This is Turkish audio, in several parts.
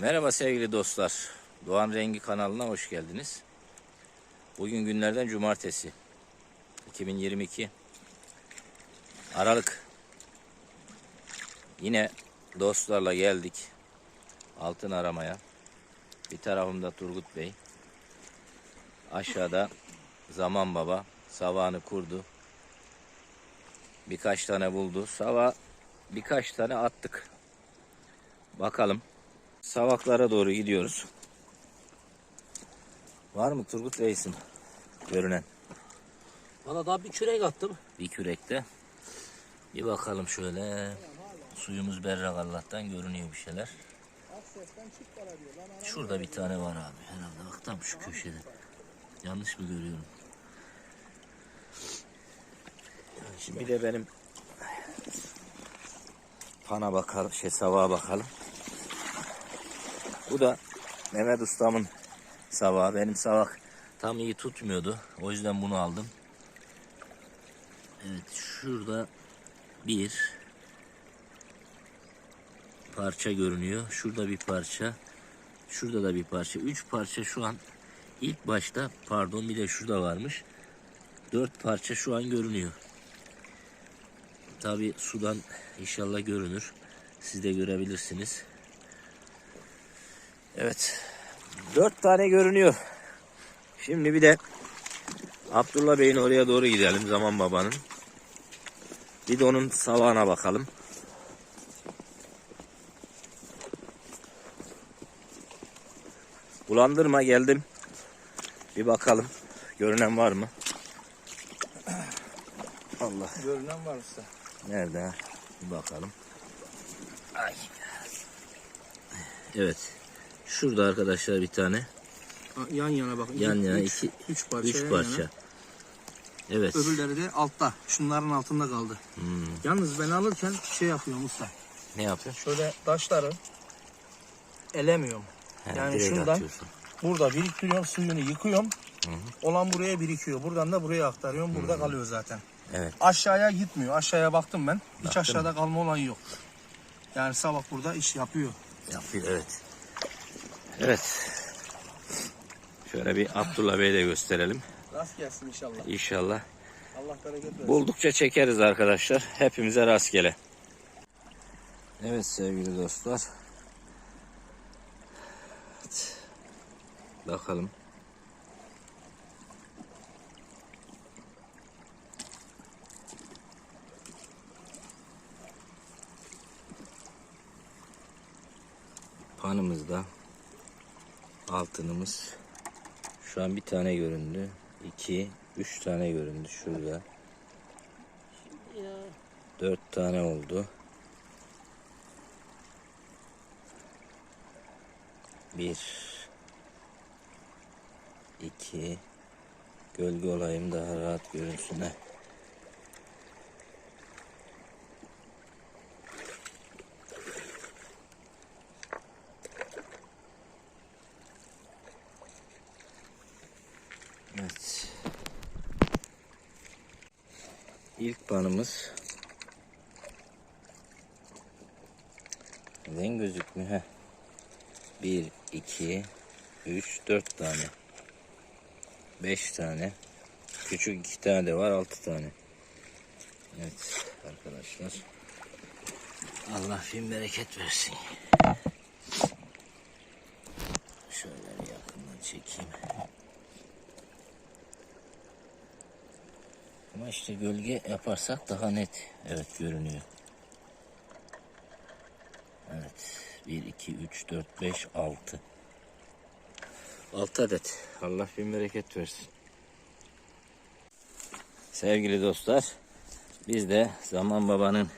Merhaba sevgili dostlar. Doğan Rengi kanalına hoş geldiniz. Bugün günlerden cumartesi. 2022 Aralık. Yine dostlarla geldik. Altın aramaya. Bir tarafımda Turgut Bey. Aşağıda Zaman Baba savağını kurdu. Birkaç tane buldu. Sava birkaç tane attık. Bakalım. Savaklara doğru gidiyoruz. Var mı Turgut Reis'im görünen Valla daha bir kürek attım. bir kürekte? Bir bakalım şöyle. Suyumuz berrak Allah'tan görünüyor bir şeyler. Şurada bir tane var abi herhalde. Bak tam şu köşede. Yanlış mı görüyorum? Şimdi bir de benim pana bakalım, şey savağa bakalım. Bu da Mehmet Ustam'ın savağı. Benim savak tam iyi tutmuyordu. O yüzden bunu aldım. Evet şurada bir parça görünüyor. Şurada bir parça. Şurada da bir parça. Üç parça şu an ilk başta pardon bir de şurada varmış. Dört parça şu an görünüyor. Tabi sudan inşallah görünür. Siz de görebilirsiniz. Evet. Dört tane görünüyor. Şimdi bir de Abdullah Bey'in oraya doğru gidelim. Zaman babanın. Bir de onun savağına bakalım. Bulandırma geldim. Bir bakalım. Görünen var mı? Allah. Görünen var usta. Nerede? Bir bakalım. Ay. Evet. Şurada arkadaşlar bir tane. Yan yana bakın. Yan yana üç, iki, üç parça. üç parça. yana. Evet. Öbürleri de altta. Şunların altında kaldı. Hmm. Yalnız ben alırken şey yapıyorum usta. Ne yapıyor? Şöyle taşları elemiyorum. He, Yani şundan- atıyorsun. Burada biriktiriyorum, suyunu yıkıyorum. Olan buraya birikiyor. Buradan da buraya aktarıyorum. Burada kalıyor zaten. Evet. Aşağıya gitmiyor. Aşağıya baktım ben. Hiç Baktın aşağıda kalma olayı yok. Yani sabah burada iş yapıyor. Yapıyor evet. Evet. Şöyle bir Abdullah Bey'i de gösterelim. Rast gelsin inşallah. İnşallah. Allah bereket versin. Buldukça çekeriz arkadaşlar. Hepimize rastgele. Evet sevgili dostlar. Evet. Bakalım. Panımızda altınımız şu an bir tane göründü. 2, 3 tane göründü şurada. Dört tane oldu. Bir, iki, gölge olayım daha rahat görünsün. Heh. Evet. İlk panımız Neden gözükmüyor? Heh. Bir, iki, üç, dört tane. Beş tane. Küçük iki tane de var, altı tane. Evet arkadaşlar. Allah bin bereket versin. Şöyle bir yakından çekeyim. Ama işte gölge yaparsak daha net evet görünüyor. Evet. 1, 2, 3, 4, 5, 6. 6 adet. Allah bin bereket versin. Sevgili dostlar. Biz de Zaman Baba'nın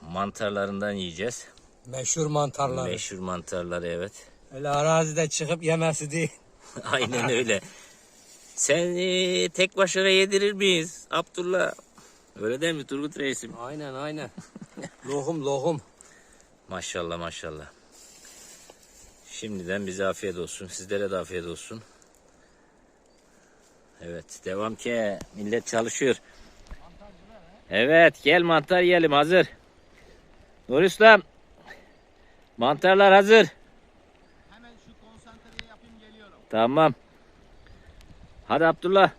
mantarlarından yiyeceğiz. Meşhur mantarlar. Meşhur mantarları evet. Öyle arazide çıkıp yemesi değil. Aynen öyle. Sen e, tek başına yedirir miyiz Abdullah? Öyle değil mi Turgut Reis'im? Aynen aynen. lohum lohum. Maşallah maşallah. Şimdiden bize afiyet olsun. Sizlere de afiyet olsun. Evet devam ki. Millet çalışıyor. Evet gel mantar yiyelim hazır. Nur Ustam. Mantarlar hazır. Hemen şu konsantreyi yapayım geliyorum. Tamam. Hadi Abdullah.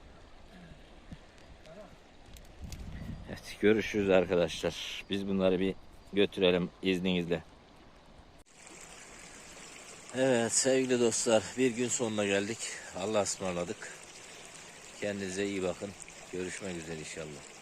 Evet görüşürüz arkadaşlar. Biz bunları bir götürelim izninizle. Evet sevgili dostlar bir gün sonuna geldik. Allah'a ısmarladık. Kendinize iyi bakın. Görüşmek üzere inşallah.